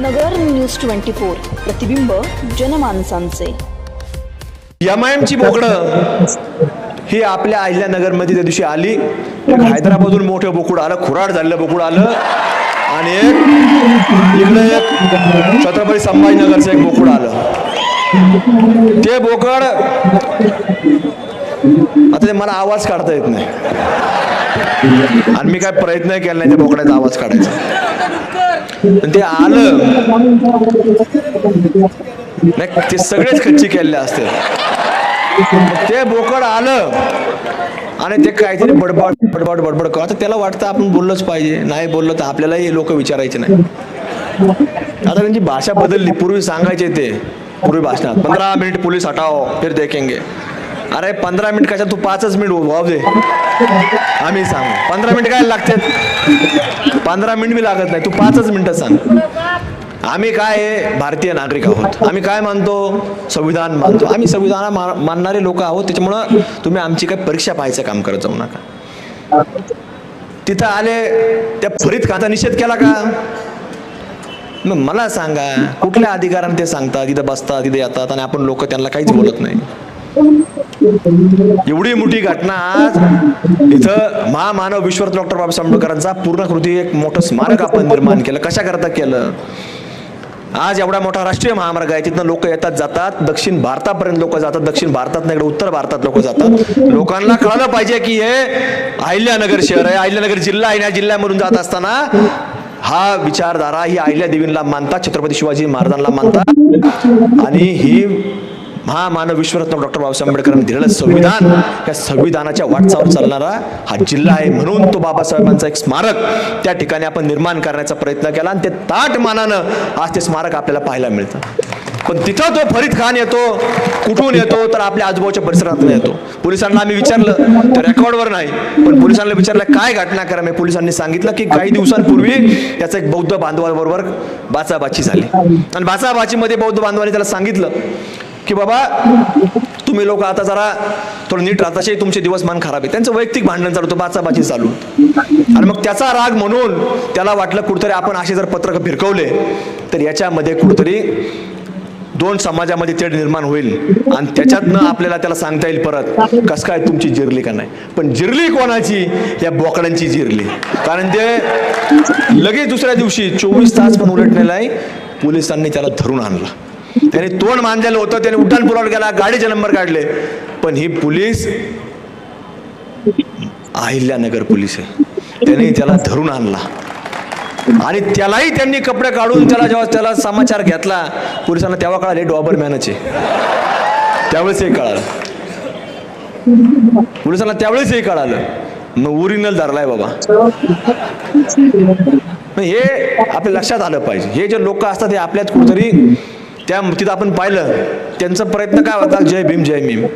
नगर news twenty four प्रतिबिंब जनमानसांचे. M बोकडं ही आपल्या अहिल्यानगरमध्ये त्या दिवशी आली. एक हैदराबादहून मोठं बोकुड आलं खुराड झालेलं बोकुड आलं. आणि एक इकडे एक छत्रपती संभाजीनगरचं एक बोकुड आलं. ते बोकड आता ते मला आवाज काढता येत नाही. आणि मी काय प्रयत्न केला नाही त्या बोकड्याचा आवाज काढायचा. ते आलं. नाही ते सगळेच खच्ची केलेले असते. ते बोकड आलं. आणि ते काहीतरी बडबड बडबड बडबड कर. त्याला वाटतं आपण बोललंच पाहिजे. नाही बोललं तर आपल्यालाही लोक विचारायचे नाही. आता त्यांची भाषा बदलली. पूर्वी सांगायचे ते. पूर्वी भाषणात. पंधरा मिनिट पोलीस हटाओ फिर देखेंगे. अरे पंधरा मिनिट कशा तू पाचच मिनिट वाव दे. आम्ही सांगू. पंधरा मिनिट काय लागतात? पंधरा मिनिट बी लागत नाही. तू पाचच मिनिटं सांग. आम्ही काय आहे भारतीय नागरिक आहोत? आम्ही काय मानतो? संविधान मानतो. आम्ही संविधान मानणारे लोक आहोत. त्याच्यामुळं तुम्ही आमची काय परीक्षा पाहायचं काम करत जाऊ नका. तिथं आले त्या फरीत खाता निषेध केला का? मग मला सांगा कुठल्या अधिकाराने ते सांगतात? तिथं बसतात तिथे येतात आणि आपण लोक त्यांना काहीच बोलत नाही. एवढी मोठी घटना आज इथं महामानव विश्वरत्न डॉक्टर बाबासाहेब आंबेडकरांचा पूर्णकृती एक मोठं स्मारक आपण निर्माण केलं. कशा करता केलं? आज एवढा मोठा राष्ट्रीय महामार्ग आहे. तिथनं लोक येतात जातात. दक्षिण भारतापर्यंत लोक जातात. दक्षिण भारतात नाही इकडे उत्तर भारतात लोक जातात. लोकांना कळलं पाहिजे की हे अहिल्यानगर शहर आहे. अहिल्यानगर जिल्हा आहे या जिल्ह्यामधून जात असताना हा विचारधारा ही अहिल्या देवींना मानतात छत्रपती शिवाजी महाराजांना मानतात. आणि ही महामानव विश्वरत्न डॉक्टर बाबासाहेब आंबेडकरांनी दिलेलं संविधान या संविधानाच्या वाटचावर चालणारा हा जिल्हा आहे म्हणून तो बाबासाहेबांचा एक स्मारक त्या ठिकाणी आपण निर्माण करण्याचा प्रयत्न केला आणि ते ताट मानानं आज ते स्मारक आपल्याला पाहायला मिळतं. पण तिथं तो फरीद खान येतो कुठून येतो तर आपल्या आजूबाजूच्या परिसरातून येतो. पोलिसांना आम्ही विचारलं तर रेकॉर्डवर नाही पण पोलिसांना विचारलं काय घटनाक्रम आहे पोलिसांनी सांगितलं की काही दिवसांपूर्वी त्याचा एक बौद्ध बांधवाबरोबर बाचाबाची झाली. आणि बाचाबाचीमध्ये बौद्ध बांधवांनी त्याला सांगितलं की बाबा तुम्ही लोक आता जरा थोडं नीट राहत असे तुमचे दिवस मान खराब आहे. त्यांचं वैयक्तिक भांडण चालू होतं बाचाबाची चालू आणि मग त्याचा राग म्हणून त्याला वाटलं कुठतरी आपण असे जर पत्रक फिरकवले तर याच्यामध्ये कुठतरी दोन समाजामध्ये तेढ निर्माण होईल. आणि त्याच्यातनं आपल्याला त्याला सांगता येईल परत कस काय तुमची जिरली का नाही. पण जिरली कोणाची? या बोकड्यांची जिरली. कारण ते लगेच दुसऱ्या दिवशी चोवीस तास पण उलटलेला आहे. पोलिसांनी त्याला धरून आणलं. त्याने तोंड मांडलेलं होतं त्याने उड्डाण पुलावर गेला गाडीचे नंबर काढले. पण ही पोलीस अहिल्यानगर पोलीस आहे. त्याने त्याला धरून आणला. आणि त्यालाही त्यांनी कपडे काढून त्याला जेव्हा त्याला समाचार घेतला पोलिसांना तेव्हा कळाले डॉबर मॅनचे त्यावेळेस हे कळालं. पोलिसांना त्यावेळेस हे कळालं. मग ओरिजिनल धरलाय बाबा. हे आपल्या लक्षात आलं पाहिजे. हे जे लोक असतात हे आपल्यात कुठेतरी त्या तिथं आपण पाहिलं त्यांचा प्रयत्न काय होता? जय भीम जय भीम.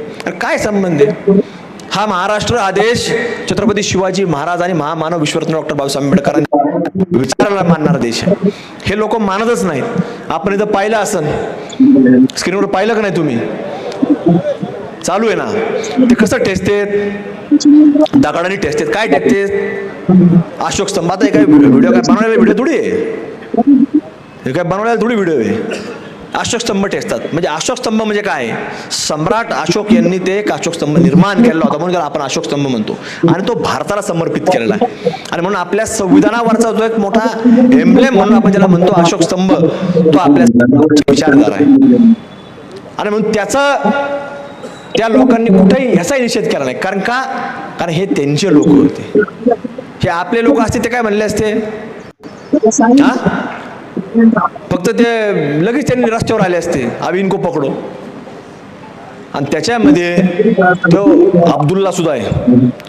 काय संबंध आहे? हा महाराष्ट्र आदेश छत्रपती शिवाजी महाराज आणि महामानव विश्वरत्न डॉक्टर बाबासाहेब आंबेडकरांनी विचारायला मानणारा देश आहे. हे लोक मानतच नाहीत. आपण इथं पाहिलं असन. स्क्रीनवर पाहिलं का नाही तुम्ही? चालू आहे ना. ते कसं टेचतेत दगडाने टेचतेत काय टेकतेत अशोक स्तंभात काय? व्हिडिओ काय बनवलेला व्हिडिओ थोडी आहे? हे काय बनवलेला थोडी व्हिडिओ आहे? अशोक स्तंभ टेचतात म्हणजे अशोक स्तंभ म्हणजे काय? सम्राट अशोक यांनी ते एक अशोक स्तंभ निर्माण केलेला होता म्हणून आपण अशोक स्तंभ म्हणतो. आणि तो भारताला समर्पित केलेला आहे. आणि म्हणून आपल्या संविधानावरचा जो एक मोठा एम्ब्लेम म्हणून आपण ज्याला म्हणतो अशोक स्तंभ तो आपल्या विचारधारा आहे. आणि म्हणून त्याचा त्या लोकांनी कुठेही ह्याचाही निषेध केला नाही. कारण का? कारण हे त्यांचे लोक होते. हे आपले लोक असते ते काय म्हणले असते? हा? फक्त ते लगेच त्यांनी रस्त्यावर आले असते आम्ही इनको पकडो आणि त्याच्यामध्ये तो अब्दुल्ला सुद्धा आहे.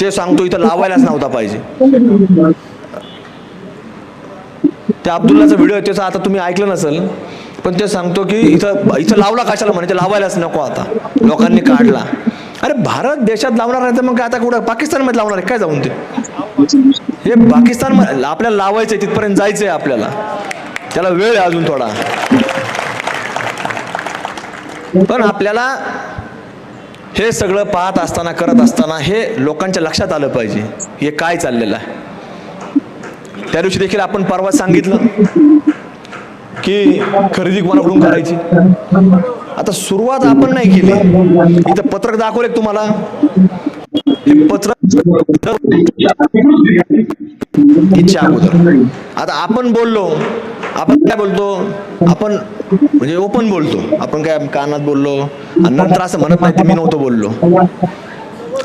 ते सांगतो इथं लावायलाच नव्हता पाहिजे. त्या अब्दुल्लाचा व्हिडिओ त्याचा आता तुम्ही ऐकलं नसेल पण ते सांगतो की इथं इथं लावला कशाला म्हणे? ते लावायलाच नको आता. लोकांनी काढला. अरे भारत देशात लावणार नाही तर मग आता कुठं? पाकिस्तानमध्ये लावणार आहे? काय जाऊन ते? हे पाकिस्तान आपल्याला लावायचंय तिथपर्यंत जायचंय आपल्याला. त्याला वेळ आहे अजून थोडा. पण आपल्याला हे सगळं पाहत असताना करत असताना हे लोकांच्या लक्षात आलं पाहिजे हे काय चाललेलं आहे. त्या दिवशी देखील आपण परवा सांगितलं की खरेदी कोणाकडून करायची? आता सुरुवात आपण नाही केली. इथं पत्रक दाखवले तुम्हाला? हे पत्रक इच्छा अगोदर. आता आपण बोललो आपण काय बोलतो? आपण म्हणजे ओपन बोलतो. आपण काय कानात बोललो आणि नंतर असं म्हणत नाही ते मी नव्हतो बोललो.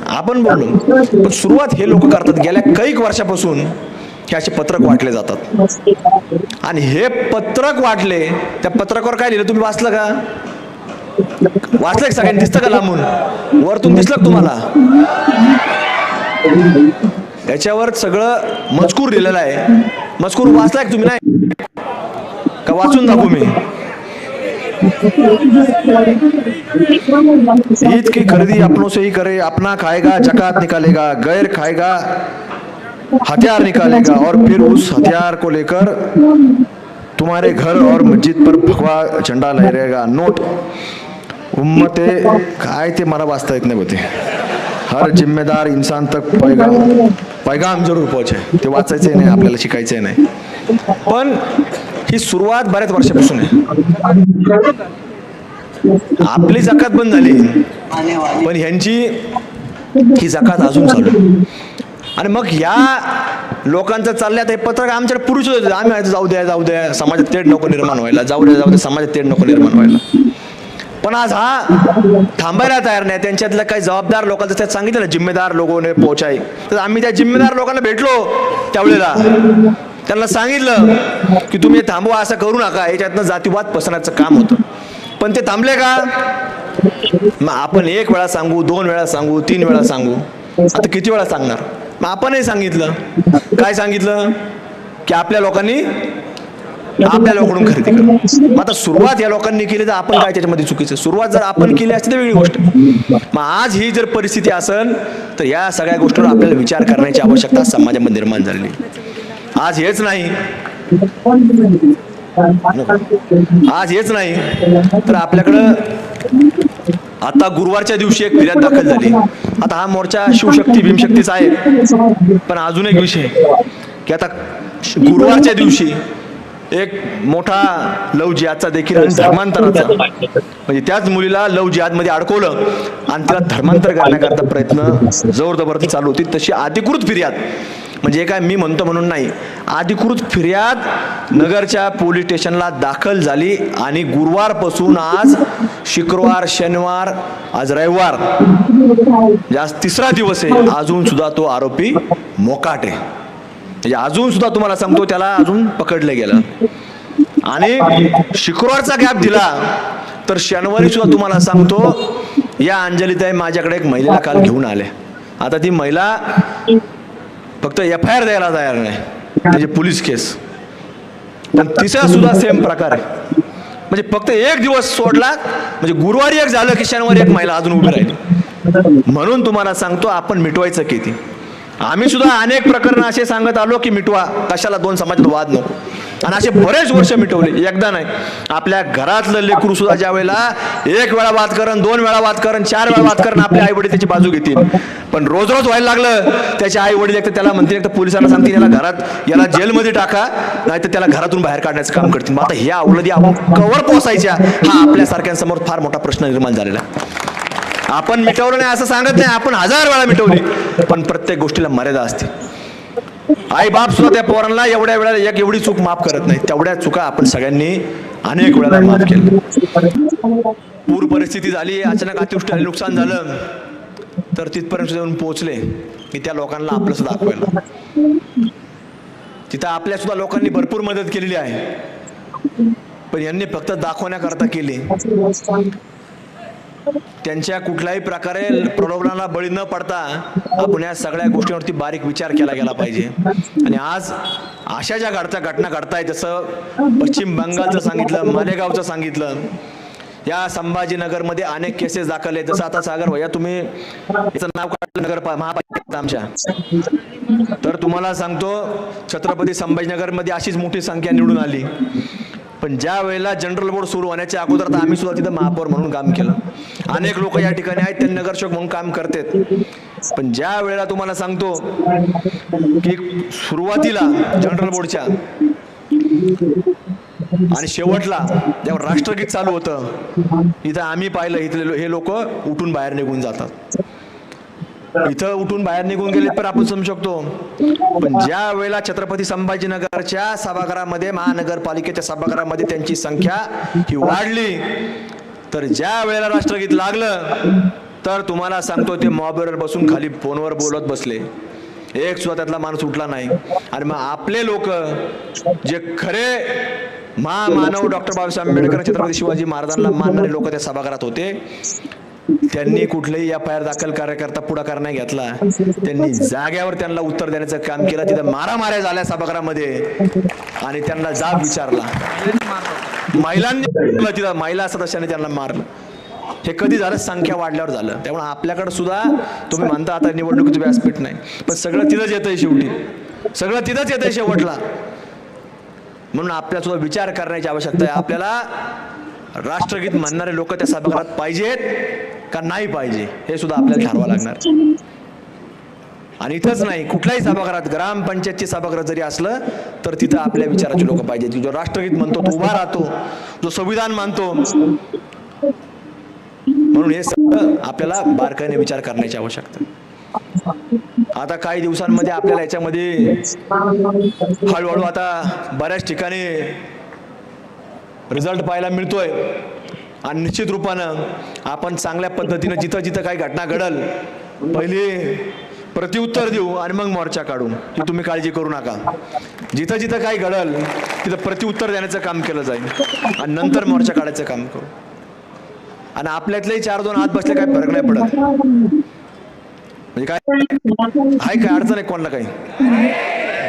आपण बोललो. पण सुरुवात हे लोक करतात. गेल्या कैक वर्षापासून हे असे पत्रक वाटले जातात. आणि हे पत्रक वाटले त्या पत्रकावर काय लिहिलं? तुम्ही वाचलं का? वाचलं सगळ्यांनी? दिसतं का लांबून? वरतून दिसलं का तुम्हाला? याच्यावर सगळं मजकूर लिहिलेलं आहे. मजकूर वाचलाय तुम्ही नाही? का वाचून दाखवू मी? ईद की खरीदी अपनों से ही करे अपना खाएगा जकात निकालेगा गैर खाएगा हथियार निकालेगा और फिर उस हथियार को लेकर तुम्हारे घर और मस्जिद पर भगवा झंडा लहरेगा। नोट उम्मते काय ते मला वाचता येत नाही होते हर जिम्मेदार इंसान तक पैगाम पैगाम जरूर पोहोचे. ते वाचायचंय नाही आपल्याला शिकायचंय नाही. पण ही सुरुवात बऱ्याच वर्षापासून आहे. आपली जकात बंद झाली पण ह्यांची ही जकात अजून चालू. आणि मग या लोकांचं चाललंय आता हे पत्रक आमच्याकडे पुरुष होते. आम्ही जाऊ द्या जाऊ द्या समाजात तेढ नको निर्माण व्हायला. जाऊ द्या जाऊ द्या समाजात तेढ नको निर्माण व्हायला. पण आज हा थांबायला तयार नाही. त्यांच्यातल्या काही जबाबदार लोकांचं त्यात सांगितलं ना जिम्मेदार लोकांनी पोहोचाय. तर आम्ही त्या जिम्मेदार लोकांना भेटलो त्यावेळेला. त्यांना सांगितलं की तुम्ही थांबवा असं करू नका. याच्यातनं जातीवाद पसरण्याचं काम होतं. पण ते थांबले का? मग आपण एक वेळा सांगू दोन वेळा सांगू तीन वेळा सांगू. आता किती वेळा सांगणार? मग आपणही सांगितलं. काय सांगितलं? की आपल्या लोकांनी आपल्या लोकांकडून खरेदी करा. मग आता सुरुवात या लोकांनी केली तर आपण काय त्याच्यामध्ये चुकीचं? सुरुवात जर आपण केली असती तर वेगळी गोष्ट. मग आज ही जर परिस्थिती असेल तर या सगळ्या गोष्टीवर आपल्याला विचार करण्याची आवश्यकता समाजामध्ये निर्माण झालेली. आज हेच नाही. आज हेच नाही. तर आपल्याकडं आता गुरुवारच्या दिवशी एक फिर्याद दाखल झाली. आता हा मोर्चा शिवशक्ती भीमशक्तीचा आहे पण अजून एक विषय की आता गुरुवारच्या दिवशी एक मोठा लव जिहादचा देखील धर्मांतराचा. म्हणजे त्याच मुलीला लव जिहादमध्ये अडकवलं आणि तिला धर्मांतर करण्याकरता प्रयत्न जोर जबरदस्ती चालू होती. तशी अधिकृत फिर्याद म्हणजे काय मी म्हणतो म्हणून नाही अधिकृत फिर्याद नगरच्या पोलीस स्टेशनला दाखल झाली आणि गुरुवारपासून आज शुक्रवार शनिवार आज रविवार आज तिसरा दिवस आहे अजून सुद्धा तो आरोपी मोकाट आहे. म्हणजे अजून सुद्धा तुम्हाला सांगतो त्याला अजून पकडलं गेलं. आणि शुक्रवारचा गॅप दिला तर शनिवारी सुद्धा तुम्हाला सांगतो या अंजलीताई माझ्याकडे एक महिलेला काल घेऊन आले. आता ती महिला फक्त एफ आय आर द्यायला तयार नाही म्हणजे पोलीस केस. पण तिचा सुद्धा सेम प्रकार आहे. म्हणजे फक्त एक दिवस सोडला म्हणजे गुरुवारी एक झालं की शनिवारी एक महिला अजून उभी राहिली. म्हणून तुम्हाला सांगतो आपण मिटवायचं किती? आम्ही सुद्धा अनेक प्रकरण असे सांगत आलो की मिटवा. कशाला दोन समाजात वाद नको? आणि असे बरेच वर्ष मिटवले. एकदा नाही. आपल्या घरातलं लेकरू सुद्धा ज्या वेळेला एक वेळा वाद करण दोन वेळा वाद करण चार वेळा वाद करण आपले आई वडील त्याची बाजू घेतील. पण रोज रोज व्हायला लागलं त्याचे आई वडील एकतर त्याला म्हणतील एक तर पोलिसांना सांगतील याला घरात याला जेलमध्ये टाका नाही तर त्याला घरातून बाहेर काढण्याचं काम करतील. मग आता ह्या अवलदी आपण कवर पोसायच्या हा आपल्यासारख्यांसमोर फार मोठा प्रश्न निर्माण झालेला. आपण मिटवलं नाही असं सांगत नाही आपण हजार वेळा मिटवली. पण प्रत्येक गोष्टीला मर्यादा असते. आई बाप सुद्धा त्या पोरांना एवढ्या वेळेला एक एवढी चूक माफ करत नाही. तेवढ्या चुका आपण सगळ्यांनी अनेक वेळेला माफ केल्या. पूर परिस्थिती झाली अचानक अतिवृष्टी झाली नुकसान झालं तर तिथपर्यंत जाऊन पोहोचले. की त्या लोकांना आपलं दाखवायला तिथं आपल्या सुद्धा लोकांनी भरपूर मदत केलेली आहे. पण यांनी फक्त दाखवण्याकरता केली. त्यांच्या कुठल्याही प्रकारे प्रलोभनाला बळी न पडता आपण या सगळ्या गोष्टींवरती बारीक विचार केला गेला पाहिजे. आणि आज अशा ज्या घडत्या घटना घडताय जसं पश्चिम बंगालचं सांगितलं मालेगावचं सांगितलं या संभाजीनगरमध्ये अनेक केसेस दाखल आहेत जसं आता सागर भैया तुम्ही याचं नाव काढलं नगर महापालिका आमच्या. तर तुम्हाला सांगतो छत्रपती संभाजीनगरमध्ये अशीच मोठी संख्या निवडून आली. पण ज्या वेळेला जनरल बोर्ड सुरू होण्याच्या अगोदर तर आम्ही सुद्धा तिथं महापौर म्हणून काम केलं. अनेक लोक या ठिकाणी आहेत ते नगरसेवक म्हणून काम करतात. पण ज्या वेळेला तुम्हाला सांगतो की सुरुवातीला जनरल बोर्डच्या आणि शेवटला जेव्हा राष्ट्रगीत चालू होतं इथं आम्ही पाहिलं इथले हे लोक उठून बाहेर निघून जातात. इथं उठून बाहेर निघून गेले तर आपण समजू शकतो. पण ज्या वेळेला छत्रपती संभाजीनगरच्या सभागृहामध्ये महानगरपालिकेच्या सभागृहामध्ये त्यांची संख्या ही वाढली तर ज्या वेळेला राष्ट्रगीत लागलं तर तुम्हाला सांगतो ते मॉबवर बसून खाली फोनवर बोलत बसले. एक सुद्धा त्यातला माणूस उठला नाही. आणि मग आपले लोक जे खरे महामानव डॉक्टर बाबासाहेब आंबेडकर छत्रपती शिवाजी महाराजांना मानणारे लोक त्या सभागृहात होते त्यांनी कुठलेही या पायर दाखल कार्यकर्ता पुढाकार नाही घेतला. त्यांनी जाग्यावर त्यांना उत्तर देण्याचं काम केलं. तिथं मारामाऱ्या झाल्या सभागृहामध्ये. आणि त्यांना जाब विचारला. महिलांनी तिथं. महिला सदस्यांनी त्यांना मारलं. हे कधी झालं? संख्या वाढल्यावर झालं. त्यामुळे आपल्याकडे सुद्धा तुम्ही म्हणता आता निवडणुकीचं व्यासपीठ नाही. पण सगळं तिथंच येतंय शेवटी. सगळं तिथंच येतंय शेवटला. म्हणून आपल्याला सुद्धा विचार करण्याची आवश्यकता आहे. आपल्याला राष्ट्रगीत म्हणणारे लोक त्या सभागृहात पाहिजेत का नाही पाहिजे हे सुद्धा आपल्याला ठरवा लागणार. आणि इथंच नाही कुठल्याही सभागृहात ग्रामपंचायतची सभागृह जरी असलं तर तिथं आपल्या विचाराचे लोक पाहिजेत. जो राष्ट्रगीत म्हणतो तो उभा राहतो. जो संविधान मानतो. म्हणून हे सगळं आपल्याला बारकाईने विचार करण्याची आवश्यकता आता काही दिवसांमध्ये आपल्याला याच्यामध्ये हळूहळू आता बऱ्याच ठिकाणी रिझल्ट पाहायला मिळतोय. आणि निश्चित रूपानं आपण चांगल्या पद्धतीनं जिथं जिथं काही घटना घडल पहिली प्रत्युत्तर देऊ आणि मग मोर्चा काढू. ती तुम्ही काळजी करू नका. जिथं जिथं काही घडल तिथं प्रत्युत्तर देण्याचं काम केलं जाईल. आणि नंतर मोर्चा काढायचं काम करू. आणि आपल्यातलेही चार दोन आत बसले काही फरक नाही पडत. म्हणजे काय? आहे काय अडचण आहे कोणाला काही?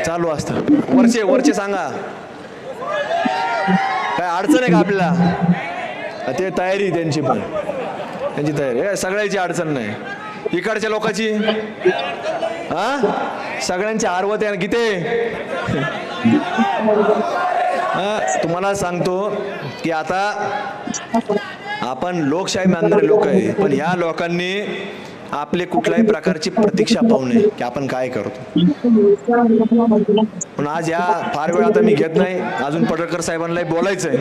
चालू असतं. वरचे वरचे सांगा. अडचण आहे का आपल्याला? ते तयारी आहे त्यांची पण. त्यांची तयारी. सगळ्यांची सगळ्याची अडचण नाही. इकडच्या लोकांची? हा? सगळ्यांची आरवत आहे किती? हा, तुम्हाला सांगतो की आता आपण लोकशाही मानणारे लोक आहे पण ह्या लोकांनी आपले कुठल्याही प्रकारची प्रतीक्षा पाहू नये की आपण काय करतो. पण आज या फार वेळ आता मी घेत नाही. अजून पडळकर साहेबांना बोलायचंय.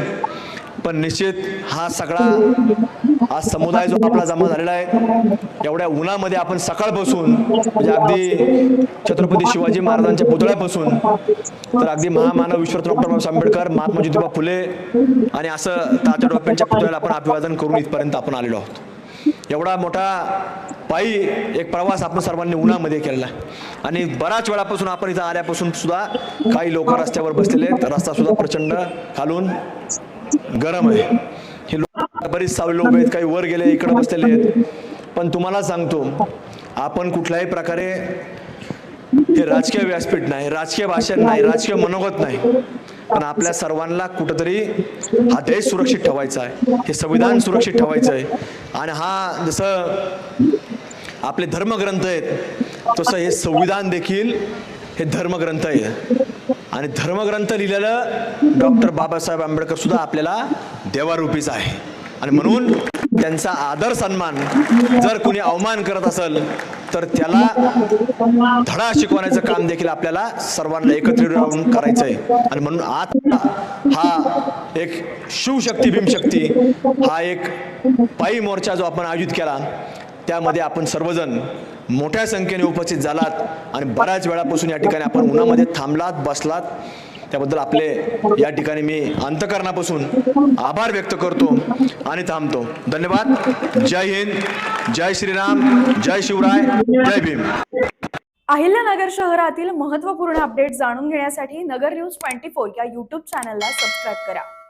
पण निश्चित हा सगळा आज समुदाय जो आपला जमा झालेला आहे एवढ्या उन्हामध्ये आपण सकाळ बसून म्हणजे अगदी छत्रपती शिवाजी महाराजांच्या पुतळ्यापासून तर अगदी महामानव विश्वरत्न डॉक्टर बाबासाहेब आंबेडकर महात्मा ज्योतिबा फुले आणि असं तात्या डॉक्टरांच्या पुतळ्याला आपण अभिवादन करून इथपर्यंत आपण आलेलो आहोत. एवढा मोठा पायी एक प्रवास आपण सर्वांनी उन्हामध्ये केलेला. आहे आणि बराच वेळापासून आपण इथं आल्यापासून सुद्धा काही लोक रस्त्यावर बसलेले आहेत. रस्ता सुद्धा प्रचंड खालून गरम आहे. हे लोक बरीच सावली लोक आहेत काही वर गेले इकडे बसलेले आहेत. पण तुम्हाला सांगतो आपण कुठल्याही प्रकारे हे राजकीय व्यासपीठ नाही राजकीय भाषण नाही राजकीय मनोगत नाही. पण आपल्या सर्वांना कुठंतरी हा देश सुरक्षित ठेवायचा आहे. हे संविधान सुरक्षित ठेवायचं आहे. आणि हा जसं आपले धर्मग्रंथ आहेत तसं हे संविधान देखील हे धर्मग्रंथ आहे. आणि धर्मग्रंथ लिहिलेलं डॉक्टर बाबासाहेब आंबेडकर सुद्धा आपल्याला देवारूपीच आहे. आणि म्हणून त्यांचा आदर सन्मान जर कुणी अवमान करत असेल तर त्याला धडा शिकवण्याचं काम देखील आपल्याला सर्वांना एकत्रित राहून करायचं आहे आणि म्हणून आज हा एक शिवशक्ती भीमशक्ती हा एक पायी मोर्चा जो आपण आयोजित केला त्यामध्ये आपण सर्वजण मोठ्या संख्येने उपस्थित झालात आणि बऱ्याच वेळापासून या ठिकाणी आपण उन्हामध्ये थांबलात बसलात. त्याबद्दल आपले या ठिकाणी मी अंतकरणापासून आभार व्यक्त करतो आणि थांबतो. धन्यवाद. जय हिंद. जय श्रीराम. जय शिवराय. जय भीम. अहिल्यानगर शहरातील महत्त्वपूर्ण अपडेट जाणून घेण्यासाठी नगर न्यूज ट्वेंटी फोर या यूट्यूब चॅनलला सबस्क्राईब करा.